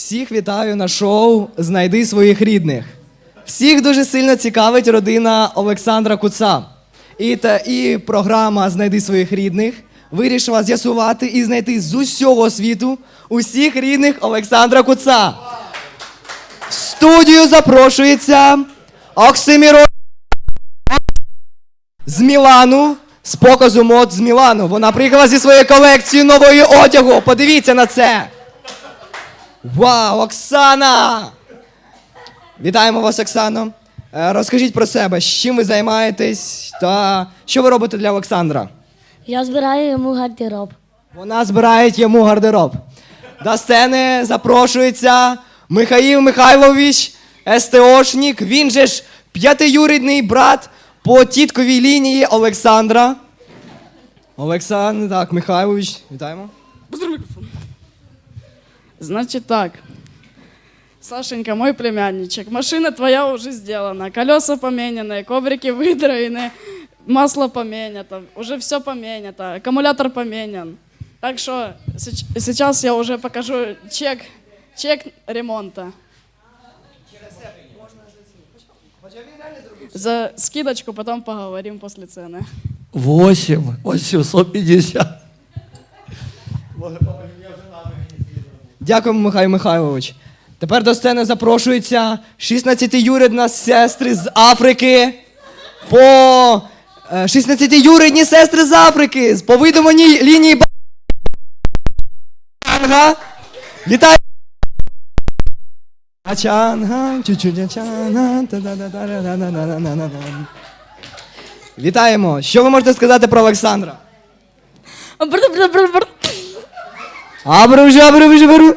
Всіх вітаю на шоу Знайди своїх рідних. Всіх дуже сильно цікавить родина Олександра Куца. І, та, і програма Знайди своїх рідних вирішила з'ясувати і знайти з усього світу усіх рідних Олександра Куца. В студію запрошується Оксиміро з Мілану, з показу мод з Мілану. Вона приїхала зі своєю колекцією нової одягу. Подивіться на це. Вау, Оксана! Вітаємо вас, Оксано. Е, Розкажіть про себе, з чим ви займаєтесь та що ви робите для Олександра? Я збираю йому гардероб. Вона збирає йому гардероб. До сцени запрошується Михаїл Михайлович, СТОшник. Він же ж п'ятиюрідний брат по тітковій лінії Олександра. Олександр, так, Михайлович, вітаємо. Значит так. Сашенька, мой племянничек, машина твоя уже сделана, колеса поменены, коврики выдраены, масло поменято, уже все поменято, аккумулятор поменен. Так что сейчас я уже покажу чек, чек ремонта. За скидочку потом поговорим после цены. 8, 850. Дякуємо, Михайло Михайлович. Тепер до сцени запрошується 16 юридна сестри з Африки. По е, 16-юрідні сестри з Африки по видуманій лінії Банга. Вітаю! Вітаємо! Що ви можете сказати про Олександра? Абру жабру жабру.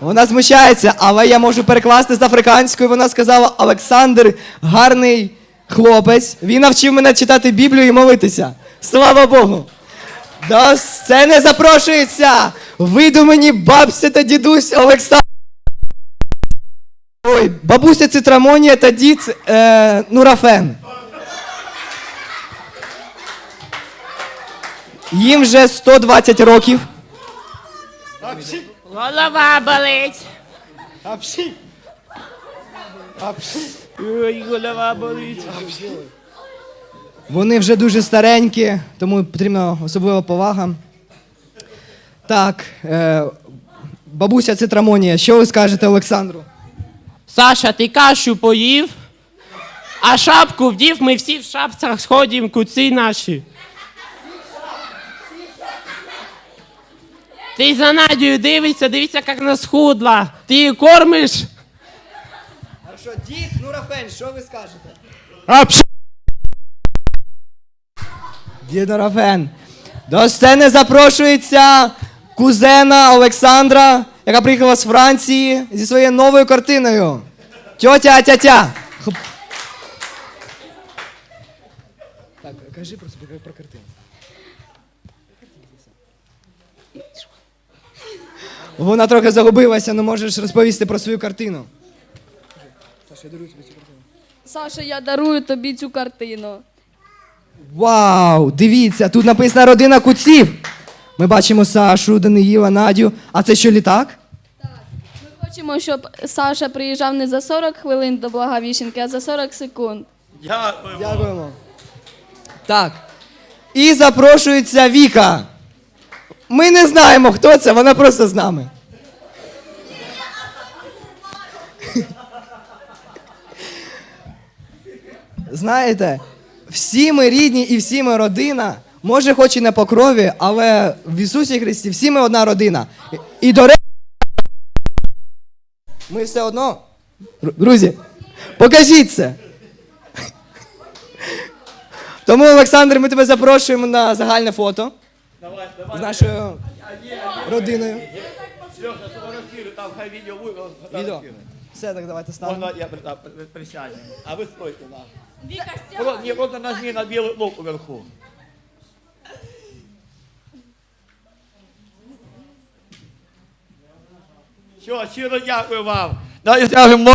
Вона смущається, але я можу перекласти з африканської. Вона сказала: Олександр гарний хлопець. Він навчив мене читати Біблію і молитися. Слава Богу! До сцени запрошується видумані бабця та дідусь Олександр. Ой, бабуся Цитрамонія та дід е, Нурафен. Їм вже 120 років. Голова болить. Ой, голова болить. Вони вже дуже старенькі, тому потрібна особлива повага. Так, е, бабуся Цитрамонія, що ви скажете Олександру? Саша, ти кашу поїв, а шапку вдів, ми всі в шапцях сходимо, куці наші. Ти за Надію дивишся, дивися, як вона схудла. Ти її кормиш? Хорошо, дід Нурафен, що ви скажете? А пш... Дід Нурафен. До сцени запрошується кузена Олександра, яка приїхала з Франції зі своєю новою картиною. Тьотя тятя. Так, кажи просто про, про картину. Вона трохи загубилася, але можеш розповісти про свою картину. Саша, я дарую тобі цю картину. Вау! Дивіться, тут написана родина куців. Ми бачимо Сашу, Даниїла, Надю. А це що літак? Ми хочемо, щоб Саша приїжджав не за 40 хвилин до Благовіщенки, а за 40 секунд. Дякуємо. Так. І запрошується Віка. Ми не знаємо, хто це, вона просто з нами. Знаєте, всі ми рідні і всі ми родина. Може, хоч і не по крові, але в Ісусі Христі всі ми одна родина. І- до речі, ми все одно. Друзі, покажіть це. Тому, Олександр, ми тебе запрошуємо на загальне фото з нашою родиною. Леха, сфотографируй, там хай видео вывел, Відео. сфотографируй. Все, так давайте ставимо. Можно я при- да, при- присядем, а вы стойте, да. Просто, не, просто нажми на белый кнопку вверху. Все, щиро дякую вам. Давайте скажемо,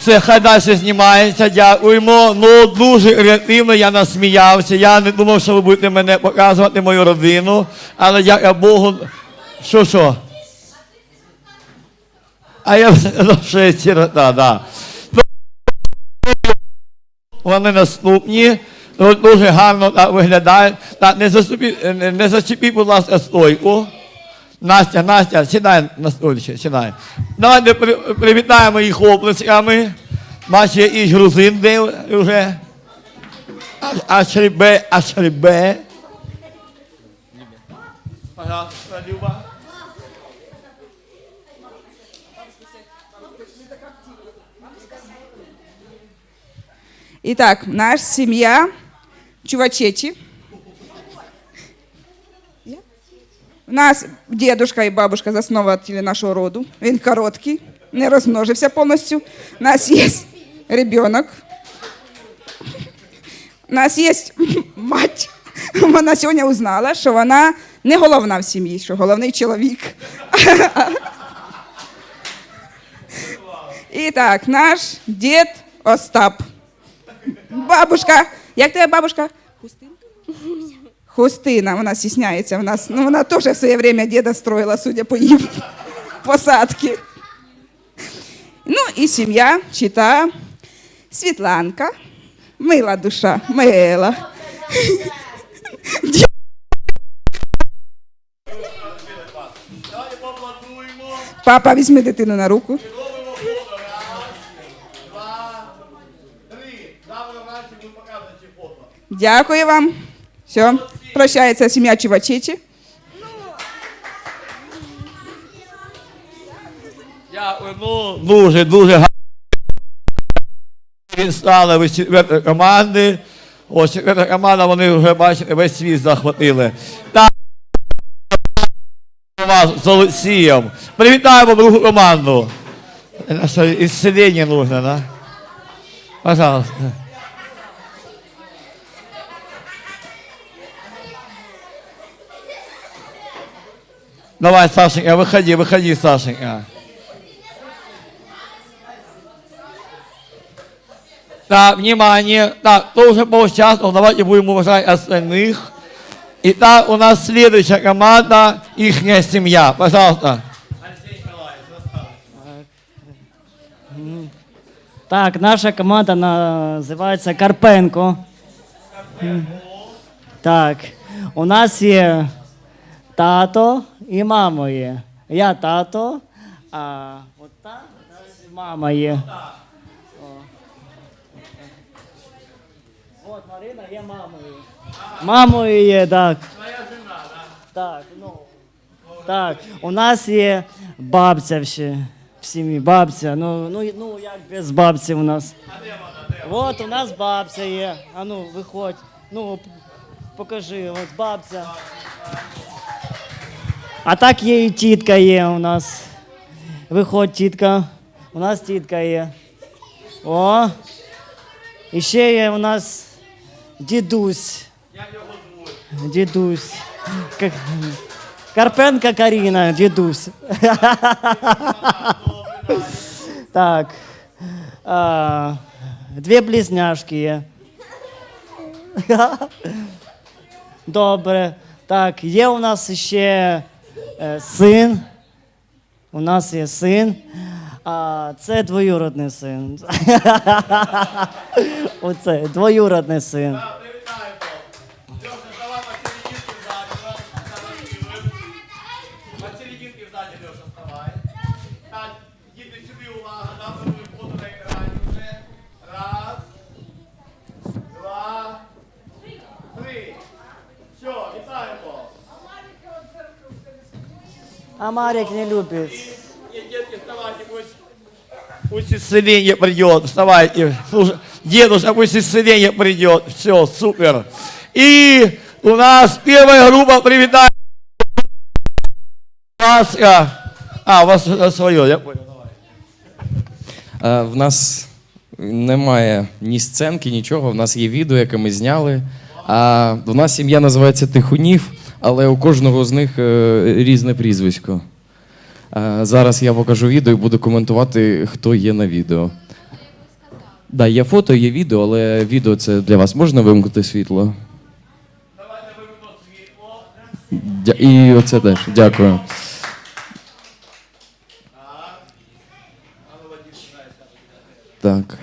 це хай далі знімається, дякуємо. Ну, дуже креативно я насміявся. Я не думав, що ви будете мене показувати, мою родину. Але дякую Богу. Що що? А я ще сирота, да. Вони наступні. Дуже гарно так виглядають. Так, не заступіть, не, не зачепіть, будь ласка, стойку. Настя, Настя, сідай на стульчик, сідай. Давайте при- привітаємо їх оплесками. Бачите, і грузин де вже. Ашрібе, Ашрібе. Пожалуйста, Люба. Итак, наша семья Чувачечи. Я? У нас дедушка і бабушка засновували нашого роду. Він короткий, не розмножився повністю. У нас є ребенок. У нас є мать. Вона сьогодні узнала, що вона не головна в сім'ї, що головний чоловік. І так, наш дід Остап. Бабушка. Як тебе бабушка? Хустинка? Хустина, вона стісняється в нас. Ну, вона теж в своє время діда строїла, судя по їм посадки. Ну і сім'я, чита, Світланка, мила душа, мила. Папа, візьми дитину на руку. Дякую вам. Все, прощається сім'я Чувачичі. Дякую, ну, дуже, дуже гарно. Він стали ви четверта команди. Ось четверта команда, вони вже бачите, весь світ захватили. Так, вас з Олексієм. Привітаємо другу команду. Наше ісцелення нужно, да? Пожалуйста. Давай, Сашенька, выходи, выходи, Сашенька. Так, внимание. Так, кто уже поучаствовал, давайте будем уважать остальных. Итак, у нас следующая команда, ихняя семья. Пожалуйста. Так, наша команда називається Карпенко. Так, у нас є тато і мама є. Я тато, а от та мама є. От Марина є мамою. Мамою є, так. Так, ну. Так, у нас є бабця ще в сім'ї. Бабця. Ну, ну, ну як без бабці у нас. От у нас бабця є. А ну, виходь. Ну, покажи, от бабця. А так є і тітка є у нас. Виходь, тітка. У нас тітка є. О. І ще є у нас дідусь. Дідусь. Карпенка Каріна, дідусь. так. Дві близняшки є. Добре. Так, є у нас ще син. У нас є син. А це двоюродний син. Оце двоюродний син. Діти сюди, увага, на екрані вже. Раз, два, три. Все, вітаємо. А Марик не любить. Нет, детки, вставайте, пусть. Пусть исцеление придет, вставайте. Слушай, дедушка, пусть исцеление придет. Все, супер. И у нас первая группа привитания. Маска. А, у вас свое, я понял. Е, В нас немає ні сценки, нічого. В нас є відео, яке ми зняли. А в нас сім'я називається Тихунів, але у кожного з них е, різне прізвисько. Е, Зараз я покажу відео і буду коментувати, хто є на відео. Да, є фото, є відео, але відео це для вас. Можна вимкнути світло? Дя- І оце теж. Дякую. Так.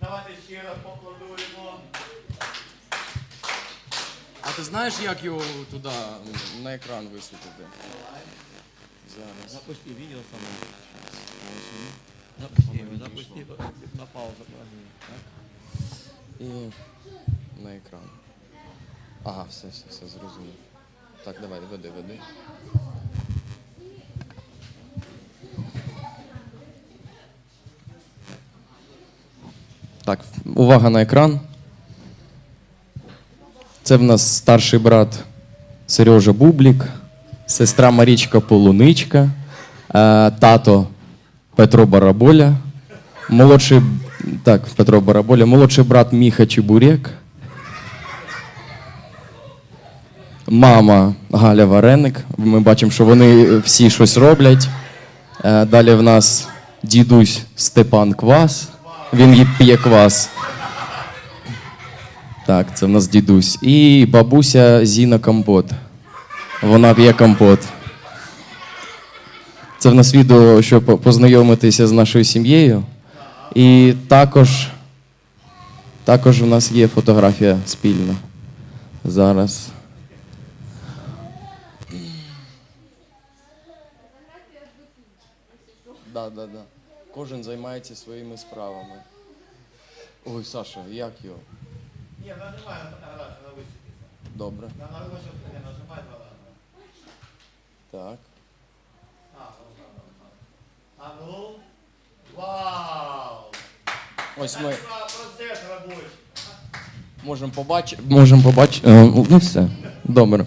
Давайте ще раз поаплодуємо. Ти знаєш, як його туди на екран висвітити? Зараз. Запусти відео саме. Запусти, запусти на паузу. І на екран. Ага, все, все, все, зрозумів. Так, давай, веди, веди. Так, увага на екран. Це в нас старший брат Сережа Бублік, сестра Марічка Полуничка, е, тато Петро Бараболя, молодший так, Петро Бараболя, молодший брат Міха Чебурек, мама Галя Вареник. Ми бачимо, що вони всі щось роблять. Е, Далі в нас дідусь Степан Квас. Він п'є квас. Так, це в нас дідусь. І бабуся Зіна Компот. Вона п'є компот. Це в нас відео, щоб познайомитися з нашою сім'єю. І також, також у нас є фотографія спільна. Зараз. Да, да, да. Кожен займається своїми справами. Ой, Саша, як його? Ні, нажимай вона фотографію, вона висвітиться. Добре. На наголошення не нажимає два рази. Так. А ну. Вау! Ось ми процес робочий. можемо побачити. Можемо побачити. Ну все. Добре.